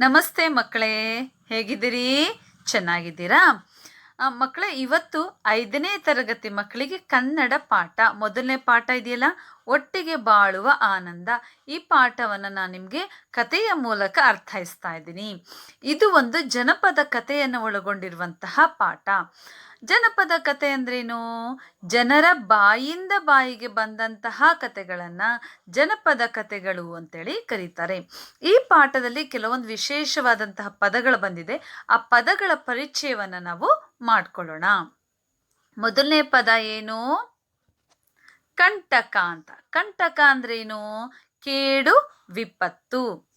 ನಮಸ್ತೆ ಮಕ್ಕಳೇ ಹೇಗಿದ್ದೀರಿ? ಚೆನ್ನಾಗಿದ್ದೀರಾ? ಮಕ್ಕಳೇ ಇವತ್ತು ಐದನೇ ತರಗತಿ ಮಕ್ಕಳಿಗೆ ಕನ್ನಡ ಪಾಠ. ಮೊದಲನೇ ಪಾಠ ಇದೆಯಲ್ಲ? ಒಟ್ಟಿಗೆ ಬಾಳುವ ಆನಂದ. ಈ ಪಾಠವನ್ನು ನಾನು ನಿಮಗೆ ಕಥೆಯ ಮೂಲಕ ಅರ್ಥೈಸ್ತಾ ಇದ್ದೀನಿ. ಇದು ಒಂದು ಜನಪದ ಕಥೆಯನ್ನು ಒಳಗೊಂಡಿರುವಂತಹ ಪಾಠ. ಜನಪದ ಕತೆ ಅಂದ್ರೇನು? ಜನರ ಬಾಯಿಂದ ಬಾಯಿಗೆ ಬಂದಂತಹ ಕತೆಗಳನ್ನು ಜನಪದ ಕತೆಗಳು ಅಂತೇಳಿ ಕರೀತಾರೆ. ಈ ಪಾಠದಲ್ಲಿ ಕೆಲವೊಂದು ವಿಶೇಷವಾದಂತಹ ಪದಗಳು ಬಂದಿದೆ. ಆ ಪದಗಳ ಪರಿಚಯವನ್ನು ನಾವು ಮಾಡ್ಕೊಳ್ಳೋಣ. ಮೊದಲನೇ ಪದ ಏನು? ಕಂಟಕ ಅಂತ. ಕಂಟಕ ಅಂದ್ರೇನು? ಕೇಡು, ವಿಪತ್ತು.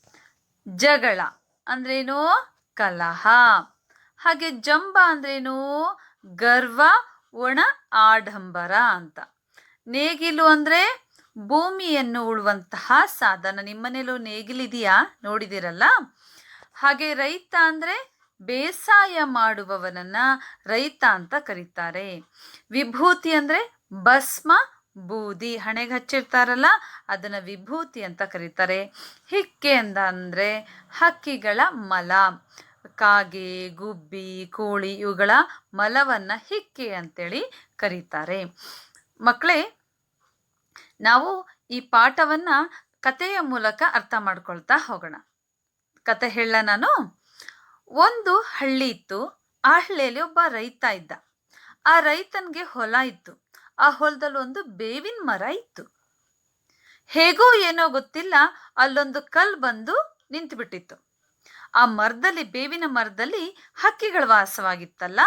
ಜಗಳ ಅಂದ್ರೇನು? ಕಲಹ. ಹಾಗೆ ಜಂಬ ಅಂದ್ರೇನು? ಗರ್ವ, ಒಣ, ಆಡಂಬರ ಅಂತ. ನೇಗಿಲು ಅಂದ್ರೆ ಭೂಮಿಯನ್ನು ಉಳುವಂತಹ ಸಾಧನ. ನಿಮ್ಮನೇಲೂ ನೇಗಿಲಿದೆಯಾ? ನೋಡಿದಿರಲ್ಲ? ಹಾಗೆ ರೈತ ಅಂದ್ರೆ ಬೇಸಾಯ ಮಾಡುವವನನ್ನ ರೈತ ಅಂತ ಕರೀತಾರೆ. ವಿಭೂತಿ ಅಂದ್ರೆ ಭಸ್ಮ, ಬೂದಿ, ಹಣೆಗೆ ಹಚ್ಚಿರ್ತಾರಲ್ಲ, ಅದನ್ನ ವಿಭೂತಿ ಅಂತ ಕರೀತಾರೆ. ಹಿಕ್ಕೆ ಅಂತ ಅಂದ್ರೆ ಹಕ್ಕಿಗಳ ಮಲ, ಕಾಗೆ, ಗುಬ್ಬಿ, ಕೋಳಿ ಇವುಗಳ ಮಲವನ್ನ ಹಿಕ್ಕೆ ಅಂತೇಳಿ ಕರೀತಾರೆ. ಮಕ್ಕಳೇ ನಾವು ಈ ಪಾಠವನ್ನ ಕಥೆಯ ಮೂಲಕ ಅರ್ಥ ಮಾಡ್ಕೊಳ್ತಾ ಹೋಗೋಣ. ಕತೆ ಹೇಳ ನಾನು? ಒಂದು ಹಳ್ಳಿ ಇತ್ತು. ಆ ಹಳ್ಳಿಯಲ್ಲಿ ಒಬ್ಬ ರೈತ ಇದ್ದ. ಆ ರೈತನಿಗೆ ಹೊಲ ಇತ್ತು. ಆ ಹೊಲದಲ್ಲಿ ಒಂದು ಬೇವಿನ ಮರ ಇತ್ತು. ಹೇಗೋ ಏನೋ ಗೊತ್ತಿಲ್ಲ, ಅಲ್ಲೊಂದು ಕಲ್ ಬಂದು ನಿಂತುಬಿಟ್ಟಿತ್ತು. ಆ ಮರದಲ್ಲಿ, ಬೇವಿನ ಮರದಲ್ಲಿ ಹಕ್ಕಿಗಳ ವಾಸವಾಗಿತ್ತಲ್ಲ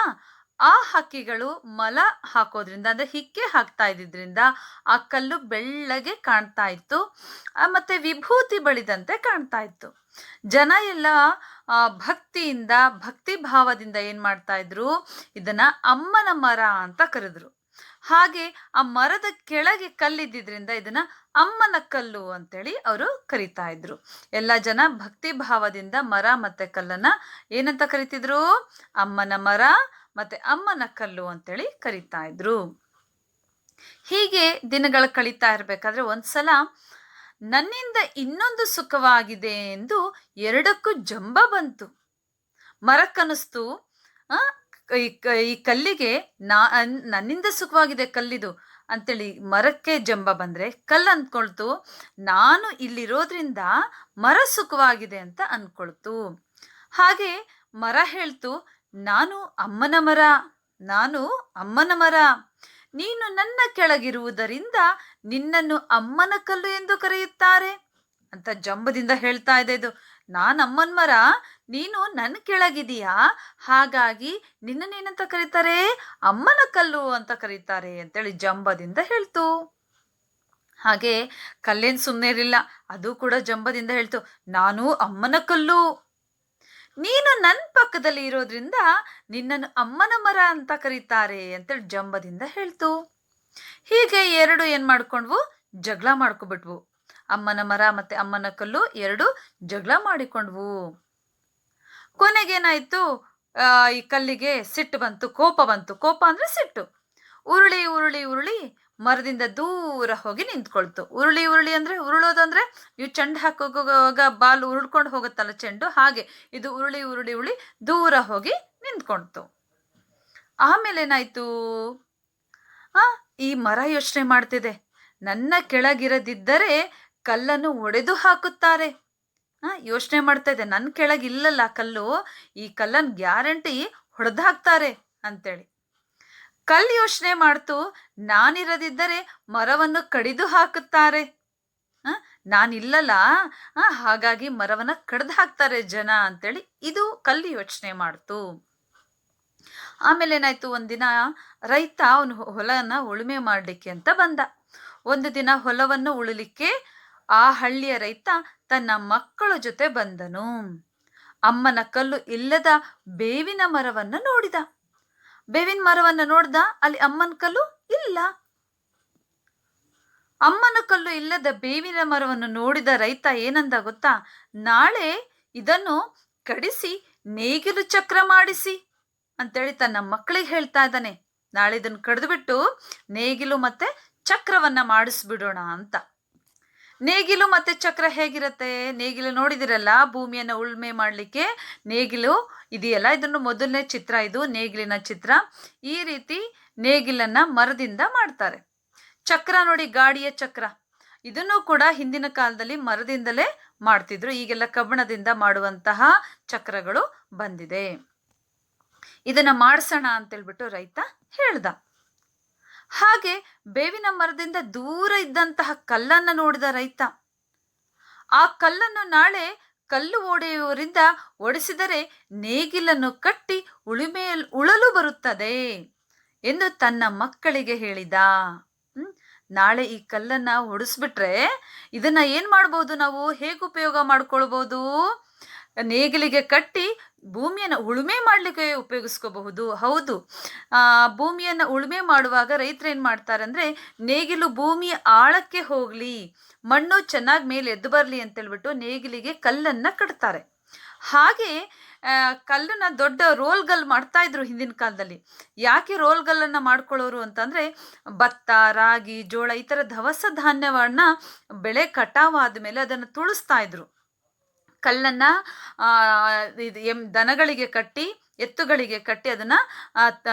ಆ ಹಕ್ಕಿಗಳು ಮಲ ಹಾಕೋದ್ರಿಂದ, ಅಂದ್ರೆ ಹಿಕ್ಕೆ ಹಾಕ್ತಾ ಇದ್ದಿದ್ರಿಂದ ಆ ಕಲ್ಲು ಬೆಳ್ಳಗೆ ಕಾಣ್ತಾ ಇತ್ತು. ಮತ್ತೆ ವಿಭೂತಿ ಬಳಿದಂತೆ ಕಾಣ್ತಾ ಇತ್ತು. ಜನ ಎಲ್ಲ ಭಕ್ತಿಯಿಂದ, ಭಕ್ತಿ ಭಾವದಿಂದ ಏನ್ ಮಾಡ್ತಾ ಇದ್ರು? ಇದನ್ನ ಅಮ್ಮನ ಮರ ಅಂತ ಕರೆದ್ರು. ಹಾಗೆ ಆ ಮರದ ಕೆಳಗೆ ಕಲ್ಲಿದ್ದಿದ್ರಿಂದ ಇದನ್ನ ಅಮ್ಮನ ಕಲ್ಲು ಅಂತೇಳಿ ಅವರು ಕರಿತಾ ಇದ್ರು. ಎಲ್ಲ ಜನ ಭಕ್ತಿ ಭಾವದಿಂದ ಮರ ಮತ್ತೆ ಕಲ್ಲನ್ನ ಏನಂತ ಕರಿತಿದ್ರು? ಅಮ್ಮನ ಮರ ಮತ್ತೆ ಅಮ್ಮನ ಕಲ್ಲು ಅಂತೇಳಿ ಕರಿತಾ ಇದ್ರು. ಹೀಗೆ ದಿನಗಳು ಕಳೀತಾ ಇರಬೇಕಾದ್ರೆ ಒಂದ್ಸಲ ನನ್ನಿಂದ ಇನ್ನೊಂದು ಸುಖವಾಗಿದೆ ಎಂದು ಎರಡಕ್ಕೂ ಜಂಬ ಬಂತು. ಮರಕ್ಕನಿಸ್ತು ಈ ಕಲ್ಲಿಗೆ ನಾ, ನನ್ನಿಂದ ಸುಖವಾಗಿದೆ ಕಲ್ಲಿದು ಅಂತೇಳಿ ಮರಕ್ಕೆ ಜಂಬ ಬಂದ್ರೆ ಕಲ್ಲು ಅಂದ್ಕೊಳ್ತು, ನಾನು ಇಲ್ಲಿರೋದ್ರಿಂದ ಮರ ಸುಖವಾಗಿದೆ ಅಂತ ಅನ್ಕೊಳ್ತು ಹಾಗೆ ಮರ ಹೇಳ್ತು ನಾನು ಅಮ್ಮನ ಮರ, ನಾನು ಅಮ್ಮನ ಮರ. ನೀನು ನನ್ನ ಕೆಳಗಿರುವುದರಿಂದ ನಿನ್ನನ್ನು ಅಮ್ಮನ ಕಲ್ಲು ಎಂದು ಕರೆಯುತ್ತಾರೆ. ಅಂತ ಜಂಬದಿಂದ ಹೇಳ್ತಾ ಇದೆ ಇದು. ನಾನು ಅಮ್ಮನ ಮರ, ನೀನು ನನ್ನ ಕೆಳಗಿದೀಯಾ? ಹಾಗಾಗಿ ನಿನ್ನನ್ನೇನಂತ ಕರೀತಾರೆ, ಅಮ್ಮನ ಕಲ್ಲು ಅಂತ ಕರೀತಾರೆ ಅಂತೇಳಿ ಜಂಬದಿಂದ ಹೇಳ್ತು. ಹಾಗೆ ಕಲ್ಲೇನು ಸುಮ್ಮನೆ ಇರಲಿಲ್ಲ, ಅದು ಕೂಡ ಜಂಬದಿಂದ ಹೇಳ್ತು. ನಾನು ಅಮ್ಮನ ಕಲ್ಲು. ನೀನು ನನ್ನ ಪಕ್ಕದಲ್ಲಿ ಇರೋದ್ರಿಂದ ನಿನ್ನನ್ನು ಅಮ್ಮನ ಮರ ಅಂತ ಕರೀತಾರೆ ಅಂತೇಳಿ ಜಂಬದಿಂದ ಹೇಳ್ತು. ಹೀಗೆ ಎರಡು ಏನ್ ಮಾಡ್ಕೊಂಡ್ವು? ಜಗಳ ಮಾಡ್ಕೊಬಿಟ್ವು. ಅಮ್ಮನ ಮರ ಮತ್ತೆ ಅಮ್ಮನ ಕಲ್ಲು ಎರಡು ಜಗಳ ಮಾಡಿಕೊಂಡ್ವು. ಕೊನೆಗೇನಾಯ್ತು? ಈ ಕಲ್ಲಿಗೆ ಸಿಟ್ಟು ಬಂತು, ಕೋಪ ಬಂತು. ಕೋಪ ಅಂದ್ರೆ ಸಿಟ್ಟು. ಉರುಳಿ ಉರುಳಿ ಉರುಳಿ ಮರದಿಂದ ದೂರ ಹೋಗಿ ನಿಂತ್ಕೊಳ್ತು. ಉರುಳಿ ಉರುಳಿ ಅಂದ್ರೆ ಉರುಳೋದಂದ್ರೆ ನೀವು ಚೆಂಡು ಹಾಕೋವಾಗ ಬಾಲ್ ಉರುಳ್ಕೊಂಡು ಹೋಗುತ್ತಲ್ಲ ಚೆಂಡು, ಹಾಗೆ ಇದು ಉರುಳಿ ಉರುಳಿ ಉರುಳಿ ದೂರ ಹೋಗಿ ನಿಂತ್ಕೊಳ್ತು. ಆಮೇಲೆ ಏನಾಯ್ತು? ಆ, ಈ ಮರ ಯೋಚನೆ ಮಾಡ್ತಿದೆ. ನನ್ನ ಕೆಳಗಿರದಿದ್ದರೆ ಕಲ್ಲನ್ನು ಒಡೆದು ಹಾಕುತ್ತಾರೆ. ಆ, ಯೋಚನೆ ಮಾಡ್ತಾ ಇದೆ. ನನ್ನ ಕೆಳಗಿಲ್ಲಲ್ಲ ಕಲ್ಲು, ಈ ಕಲ್ಲನ್ನು ಗ್ಯಾರಂಟಿ ಹೊಡೆದು ಹಾಕ್ತಾರೆ ಅಂತೇಳಿ. ಕಲ್ಲು ಯೋಚನೆ ಮಾಡ್ತು, ನಾನಿರದಿದ್ದರೆ ಮರವನ್ನು ಕಡಿದು ಹಾಕುತ್ತಾರೆ. ನಾನಿಲ್ಲಲ್ಲ? ಹಾಗಾಗಿ ಮರವನ್ನ ಕಡ್ದು ಹಾಕ್ತಾರೆ ಜನ ಅಂತೇಳಿ ಇದು ಕಲ್ಲು ಯೋಚನೆ ಮಾಡ್ತು. ಆಮೇಲೆ ಏನಾಯ್ತು ಒಂದಿನ ರೈತ ಅವನು ಹೊಲನ ಉಳುಮೆ ಮಾಡಲಿಕ್ಕೆ ಅಂತ ಬಂದ. ಒಂದು ದಿನ ಹೊಲವನ್ನು ಉಳಲಿಕ್ಕೆ ಆ ಹಳ್ಳಿಯ ರೈತ ತನ್ನ ಮಕ್ಕಳ ಜೊತೆ ಬಂದನು. ಅಮ್ಮನ ಕಲ್ಲು ಇಲ್ಲದ ಬೇವಿನ ಮರವನ್ನು ನೋಡಿದ. ಬೇವಿನ ಮರವನ್ನು ನೋಡ್ದ? ಅಲ್ಲಿ ಅಮ್ಮನ ಕಲ್ಲು ಇಲ್ಲ. ಅಮ್ಮನ ಕಲ್ಲು ಇಲ್ಲದ ಬೇವಿನ ಮರವನ್ನು ನೋಡಿದ ರೈತ ಏನಂದ ಗೊತ್ತಾ? ನಾಳೆ ಇದನ್ನು ಕಡಿಸಿ, ನೇಗಿಲು ಚಕ್ರ ಮಾಡಿಸಿ ಅಂತೇಳಿ ತನ್ನ ಮಕ್ಕಳಿಗೆ ಹೇಳ್ತಾ ಇದ್ದಾನೆ. ನಾಳೆ ಇದನ್ನು ಕಡಿದ್ಬಿಟ್ಟು ನೇಗಿಲು ಮತ್ತೆ ಚಕ್ರವನ್ನ ಮಾಡಿಸ್ಬಿಡೋಣ ಅಂತ. ನೇಗಿಲು ಮತ್ತೆ ಚಕ್ರ ಹೇಗಿರುತ್ತೆ? ನೇಗಿಲು ನೋಡಿದಿರಲ್ಲ, ಭೂಮಿಯನ್ನು ಉಳುಮೆ ಮಾಡಲಿಕ್ಕೆ? ನೇಗಿಲು ಇದೆಯಲ್ಲ, ಇದನ್ನು ಮೊದಲನೇ ಚಿತ್ರ ಇದು, ನೇಗಿಲಿನ ಚಿತ್ರ. ಈ ರೀತಿ ನೇಗಿಲನ್ನ ಮರದಿಂದ ಮಾಡ್ತಾರೆ. ಚಕ್ರ ನೋಡಿ, ಗಾಡಿಯ ಚಕ್ರ. ಇದನ್ನು ಕೂಡ ಹಿಂದಿನ ಕಾಲದಲ್ಲಿ ಮರದಿಂದಲೇ ಮಾಡ್ತಿದ್ರು. ಈಗೆಲ್ಲ ಕಬ್ಬಣದಿಂದ ಮಾಡುವಂತಹ ಚಕ್ರಗಳು ಬಂದಿದೆ. ಇದನ್ನ ಮಾಡಿಸೋಣ ಅಂತೇಳ್ಬಿಟ್ಟು ರೈತ ಹೇಳ್ದ. ಹಾಗೆ ಬೇವಿನ ಮರದಿಂದ ದೂರ ಇದ್ದಂತಹ ಕಲ್ಲನ್ನು ನೋಡಿದ ರೈತ, ಆ ಕಲ್ಲನ್ನು ನಾಳೆ ಕಲ್ಲು ಓಡೆಯುವರಿಂದ ಒಡಿಸಿದರೆ ನೇಗಿಲನ್ನು ಕಟ್ಟಿ ಉಳುಮೆ ಉಳಲು ಬರುತ್ತದೆ ಎಂದು ತನ್ನ ಮಕ್ಕಳಿಗೆ ಹೇಳಿದ. ನಾಳೆ ಈ ಕಲ್ಲನ್ನ ಹೊಡಿಸ್ಬಿಟ್ರೆ ಇದನ್ನ ಏನು ಮಾಡ್ಬೋದು ನಾವು? ಹೇಗೆ ಉಪಯೋಗ ಮಾಡ್ಕೊಳ್ಬೋದು? ನೇಗಿಲಿಗೆ ಕಟ್ಟಿ ಭೂಮಿಯನ್ನು ಉಳುಮೆ ಮಾಡಲಿಕ್ಕೆ ಉಪಯೋಗಿಸ್ಕೋಬಹುದು. ಹೌದು. ಭೂಮಿಯನ್ನು ಉಳುಮೆ ಮಾಡುವಾಗ ರೈತರು ಏನು ಮಾಡ್ತಾರೆ ಅಂದರೆ, ನೇಗಿಲು ಭೂಮಿ ಆಳಕ್ಕೆ ಹೋಗಲಿ, ಮಣ್ಣು ಚೆನ್ನಾಗಿ ಮೇಲೆ ಎದ್ದು ಬರಲಿ ಅಂತೇಳ್ಬಿಟ್ಟು ನೇಗಿಲಿಗೆ ಕಲ್ಲನ್ನು ಕಟ್ತಾರೆ. ಹಾಗೆ ಕಲ್ಲನ್ನ ದೊಡ್ಡ ರೋಲ್ಗಲ್ ಮಾಡ್ತಾ ಇದ್ರು ಹಿಂದಿನ ಕಾಲದಲ್ಲಿ. ಯಾಕೆ ರೋಲ್ಗಲ್ಲನ್ನ ಮಾಡ್ಕೊಳ್ಳೋರು ಅಂತಂದ್ರೆ, ಭತ್ತ, ರಾಗಿ, ಜೋಳ ಈ ಥರ ದವಸ ಧಾನ್ಯವನ್ನ ಬೆಳೆ ಕಟಾವಾದ ಮೇಲೆ ಅದನ್ನು ತುಳಿಸ್ತಾ ಇದ್ರು. ಕಲ್ಲನ್ನ ಇದು ಎಂ, ದನಗಳಿಗೆ ಕಟ್ಟಿ, ಎತ್ತುಗಳಿಗೆ ಕಟ್ಟಿ ಅದನ್ನ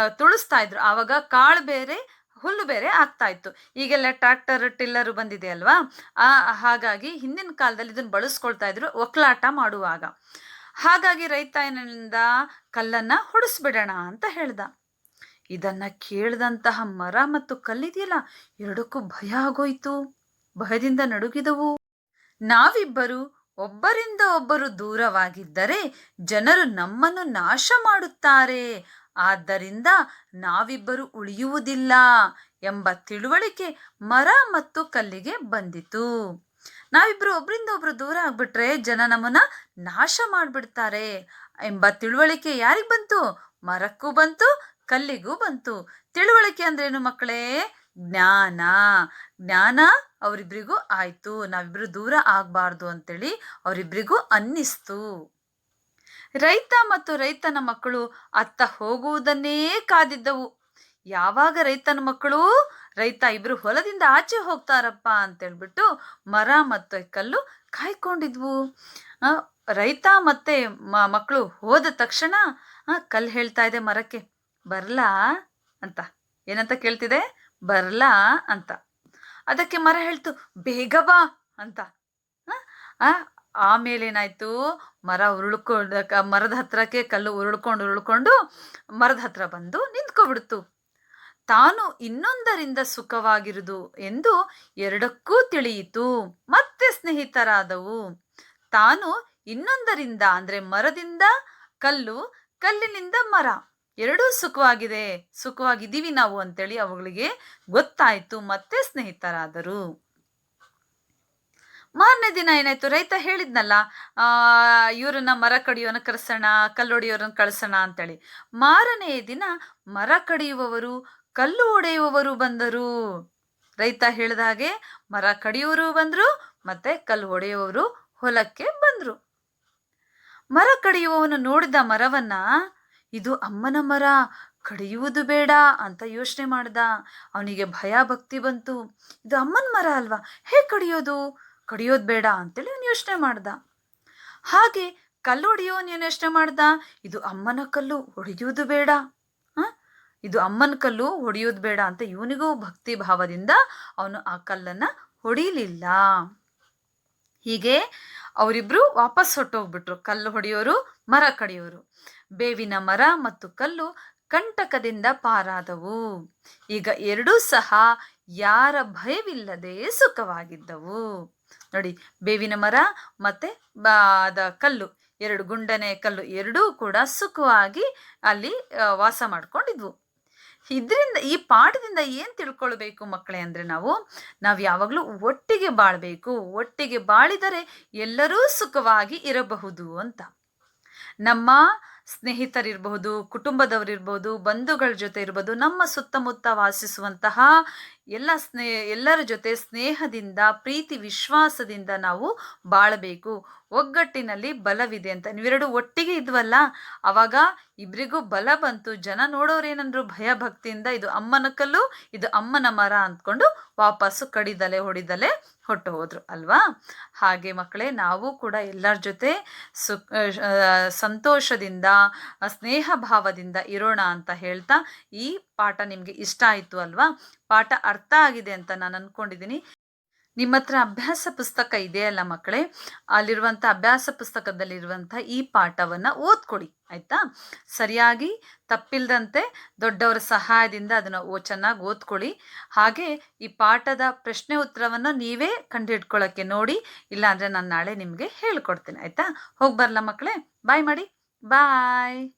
ತುಳಿಸ್ತಾ ಇದ್ರು. ಆವಾಗ ಕಾಳು ಬೇರೆ, ಹುಲ್ಲು ಬೇರೆ ಆಗ್ತಾ ಇತ್ತು. ಈಗೆಲ್ಲ ಟ್ರ್ಯಾಕ್ಟರ್, ಟಿಲ್ಲರ್ ಬಂದಿದೆ ಅಲ್ವಾ? ಆ, ಹಾಗಾಗಿ ಹಿಂದಿನ ಕಾಲದಲ್ಲಿ ಇದನ್ನ ಬಳಸ್ಕೊಳ್ತಾ ಇದ್ರು ಒಕ್ಕಲಾಟ ಮಾಡುವಾಗ. ಹಾಗಾಗಿ ರೈತ ಏನಿಂದ ಕಲ್ಲನ್ನ ಹೊಡಿಸ್ಬಿಡೋಣ ಅಂತ ಹೇಳ್ದ. ಇದನ್ನ ಕೇಳಿದಂತಹ ಮರ ಮತ್ತು ಕಲ್ಲಿದೆಯಲ್ಲ, ಎರಡಕ್ಕೂ ಭಯ ಆಗೋಯ್ತು. ಭಯದಿಂದ ನಡುಗಿದವು. ನಾವಿಬ್ಬರು ಒಬ್ಬರಿಂದ ಒಬ್ಬರು ದೂರವಾಗಿದ್ದರೆ ಜನರು ನಮ್ಮನ್ನು ನಾಶ ಮಾಡುತ್ತಾರೆ. ಆದ್ದರಿಂದ ನಾವಿಬ್ಬರು ಉಳಿಯುವುದಿಲ್ಲ ಎಂಬ ತಿಳುವಳಿಕೆ ಮರ ಮತ್ತು ಕಲ್ಲಿಗೆ ಬಂದಿತು. ನಾವಿಬ್ರು ಒಬ್ಬರಿಂದ ಒಬ್ರು ದೂರ ಆಗ್ಬಿಟ್ರೆ ಜನ ನಮ್ಮನ್ನ ನಾಶ ಮಾಡಿಬಿಡ್ತಾರೆ ಎಂಬ ತಿಳುವಳಿಕೆ ಯಾರಿಗೆ ಬಂತು? ಮರಕ್ಕೂ ಬಂತು, ಕಲ್ಲಿಗೂ ಬಂತು. ತಿಳುವಳಿಕೆ ಅಂದ್ರೇನು ಮಕ್ಕಳೇ? ಜ್ಞಾನ. ಜ್ಞಾನ ಅವರಿಬ್ರಿಗೂ ಆಯ್ತು. ನಾವಿಬ್ರು ದೂರ ಆಗ್ಬಾರ್ದು ಅಂತೇಳಿ ಅವರಿಬ್ರಿಗೂ ಅನ್ನಿಸ್ತು. ರೈತ ಮತ್ತು ರೈತನ ಮಕ್ಕಳು ಅತ್ತ ಹೋಗುವುದನ್ನೇ ಕಾದಿದ್ದವು. ಯಾವಾಗ ರೈತನ ಮಕ್ಕಳು, ರೈತ ಇಬ್ರು ಹೊಲದಿಂದ ಆಚೆ ಹೋಗ್ತಾರಪ್ಪ ಅಂತೇಳ್ಬಿಟ್ಟು ಮರ ಮತ್ತು ಕಲ್ಲು ಕಾಯ್ಕೊಂಡಿದ್ವು. ರೈತ ಮತ್ತೆ ಮಕ್ಕಳು ಹೋದ ತಕ್ಷಣ ಕಲ್ಲು ಹೇಳ್ತಾ ಇದೆ ಮರಕ್ಕೆ. ಬರ್ಲಾ? ಅಂತ. ಏನಂತ ಕೇಳ್ತಿದೆ? ಬರ್ಲಾ ಅಂತ. ಅದಕ್ಕೆ ಮರ ಹೇಳ್ತು, ಬೇಗ ಬಾ ಅಂತ. ಆಮೇಲೆ ಏನಾಯ್ತು? ಮರ ಉರುಳ್ಕೊಂಡ ಮರದ ಹತ್ರಕ್ಕೆ ಕಲ್ಲು ಉರುಳ್ಕೊಂಡು ಉರುಳ್ಕೊಂಡು ಮರದ ಹತ್ರ ಬಂದು ನಿಂತ್ಕೊಬಿಡ್ತು. ತಾನು ಇನ್ನೊಂದರಿಂದ ಸುಖವಾಗಿರುದು ಎಂದು ಎರಡಕ್ಕೂ ತಿಳಿಯಿತು. ಮತ್ತೆ ಸ್ನೇಹಿತರಾದವು. ತಾನು ಇನ್ನೊಂದರಿಂದ, ಅಂದ್ರೆ ಮರದಿಂದ ಕಲ್ಲು, ಕಲ್ಲಿನಿಂದ ಮರ. ಎರಡೂ ಸುಖವಾಗಿದೆ. ಸುಖವಾಗಿದ್ದೀವಿ ನಾವು ಅಂತೇಳಿ ಅವುಗಳಿಗೆ ಗೊತ್ತಾಯ್ತು. ಮತ್ತೆ ಸ್ನೇಹಿತರಾದರು. ಮಾರನೇ ದಿನ ಏನಾಯ್ತು? ರೈತ ಹೇಳಿದ್ನಲ್ಲ, ಆ, ಇವರನ್ನ ಮರ ಕಡಿಯೋನ ಕರೆಸೋಣ ಕಲ್ಲೊಡೆಯೋರನ್ನ ಕಳ್ಸೋಣ ಅಂತೇಳಿ. ಮಾರನೇ ದಿನ ಮರ ಕಡಿಯುವವರು, ಕಲ್ಲು ಒಡೆಯುವವರು ಬಂದರು. ರೈತ ಹೇಳಿದ ಹಾಗೆ ಮರ ಕಡಿಯುವರು ಬಂದ್ರು, ಮತ್ತೆ ಕಲ್ಲು ಒಡೆಯುವವರು ಹೊಲಕ್ಕೆ ಬಂದ್ರು. ಮರ ಕಡಿಯುವವನು ನೋಡಿದ ಮರವನ್ನ ಇದು ಅಮ್ಮನ ಮರ, ಕಡಿಯುವುದು ಬೇಡ ಅಂತ ಯೋಚನೆ ಮಾಡ್ದ. ಅವನಿಗೆ ಭಯ, ಭಕ್ತಿ ಬಂತು. ಇದು ಅಮ್ಮನ ಮರ ಅಲ್ವಾ? ಹೇಗೆ ಕಡಿಯೋದು? ಕಡಿಯೋದು ಬೇಡ ಅಂತೇಳಿ ಅವನು ಯೋಚನೆ ಮಾಡ್ದ. ಹಾಗೆ ಕಲ್ಲು ಹೊಡೆಯೋನು ಏನು ಯೋಚನೆ ಮಾಡ್ದ? ಇದು ಅಮ್ಮನ ಕಲ್ಲು ಹೊಡೆಯುವುದು ಬೇಡ? ಇದು ಅಮ್ಮನ ಕಲ್ಲು ಹೊಡೆಯೋದು ಬೇಡ ಅಂತ ಇವನಿಗೂ ಭಕ್ತಿ ಭಾವದಿಂದ ಅವನು ಆ ಕಲ್ಲನ್ನ ಹೊಡಿಲಿಲ್ಲ ಹೀಗೆ ಅವರಿಬ್ರು ವಾಪಸ್ ಹೊಟ್ಟೋಗ್ಬಿಟ್ರು ಕಲ್ಲು ಹೊಡೆಯೋರು, ಮರ ಕಡಿಯೋರು. ಬೇವಿನ ಮರ ಮತ್ತು ಕಲ್ಲು ಕಂಟಕದಿಂದ ಪಾರಾದವು. ಈಗ ಎರಡೂ ಸಹ ಯಾರ ಭಯವಿಲ್ಲದೆ ಸುಖವಾಗಿದ್ದವು. ನೋಡಿ, ಬೇವಿನ ಮರ ಮತ್ತೆ ಅದ ಕಲ್ಲು, ಎರಡು ಗುಂಡನೆ ಕಲ್ಲು ಎರಡೂ ಕೂಡ ಸುಖವಾಗಿ ಅಲ್ಲಿ ವಾಸ ಮಾಡ್ಕೊಂಡಿದ್ವು. ಇದರಿಂದ, ಈ ಪಾಠದಿಂದ ಏನು ತಿಳ್ಕೊಳ್ಬೇಕು ಮಕ್ಕಳೇ ಅಂದರೆ ನಾವು ನಾವು ಯಾವಾಗಲೂ ಒಟ್ಟಿಗೆ ಬಾಳಬೇಕು, ಒಟ್ಟಿಗೆ ಬಾಳಿದರೆ ಎಲ್ಲರೂ ಸುಖವಾಗಿ ಇರಬಹುದು ಅಂತ. ನಮ್ಮ ಸ್ನೇಹಿತರಿರ್ಬಹುದು ಕುಟುಂಬದವರಿರ್ಬೋದು ಬಂಧುಗಳ ಜೊತೆ ಇರ್ಬೋದು ನಮ್ಮ ಸುತ್ತಮುತ್ತ ವಾಸಿಸುವಂತಹ ಎಲ್ಲ ಸ್ನೇ, ಎಲ್ಲರ ಜೊತೆ ಸ್ನೇಹದಿಂದ, ಪ್ರೀತಿ, ವಿಶ್ವಾಸದಿಂದ ನಾವು ಬಾಳಬೇಕು. ಒಗ್ಗಟ್ಟಿನಲ್ಲಿ ಬಲವಿದೆ ಅಂತ. ನೀವೆರಡು ಒಟ್ಟಿಗೆ ಇದ್ವಲ್ಲ, ಅವಾಗ ಇಬ್ಬರಿಗೂ ಬಲ ಬಂತು. ಜನ ನೋಡೋರೇನಂದ್ರು ಭಯ ಭಕ್ತಿಯಿಂದ ಇದು ಅಮ್ಮನ ಕಲ್ಲು, ಇದು ಅಮ್ಮನ ಮರ ಅಂದ್ಕೊಂಡು ವಾಪಸ್ಸು ಕಡಿದಲೆ ಹೊಡಿದಲೆ ಹೊಟ್ಟು ಹೋದ್ರು, ಅಲ್ವಾ? ಹಾಗೆ ಮಕ್ಕಳೇ, ನಾವು ಕೂಡ ಎಲ್ಲರ ಜೊತೆ ಸು ಸಂತೋಷದಿಂದ ಸ್ನೇಹ ಭಾವದಿಂದ ಇರೋಣ ಅಂತ ಹೇಳ್ತಾ ಈ ಪಾಠ ನಿಮಗೆ ಇಷ್ಟ ಆಯಿತು ಅಲ್ವಾ? ಪಾಠ ಆಗಿದೆ ಅಂತ ನಾನು ಅನ್ಕೊಂಡಿದ್ದೀನಿ ನಿಮ್ಮ ಹತ್ರ ಅಭ್ಯಾಸ ಪುಸ್ತಕ ಇದೆಯಲ್ಲ ಮಕ್ಕಳೇ? ಅಲ್ಲಿರುವಂಥ ಅಭ್ಯಾಸ ಪುಸ್ತಕದಲ್ಲಿರುವಂಥ ಈ ಪಾಠವನ್ನು ಓದ್ಕೊಡಿ, ಆಯಿತಾ? ಸರಿಯಾಗಿ, ತಪ್ಪಿಲ್ದಂತೆ, ದೊಡ್ಡವರ ಸಹಾಯದಿಂದ ಅದನ್ನು ಓ, ಚೆನ್ನಾಗಿ ಓದ್ಕೊಳ್ಳಿ. ಹಾಗೆ ಈ ಪಾಠದ ಪ್ರಶ್ನೆ ಉತ್ತರವನ್ನು ನೀವೇ ಕಂಡುಹಿಡ್ಕೊಳ್ಳೋಕ್ಕೆ ನೋಡಿ, ಇಲ್ಲಾಂದರೆ ನಾನು ನಾಳೆ ನಿಮಗೆ ಹೇಳ್ಕೊಡ್ತೀನಿ, ಆಯಿತಾ? ಹೋಗಿ ಬರಲ ಮಕ್ಕಳೇ? ಬಾಯ್ ಮಾಡಿ. ಬಾಯ್!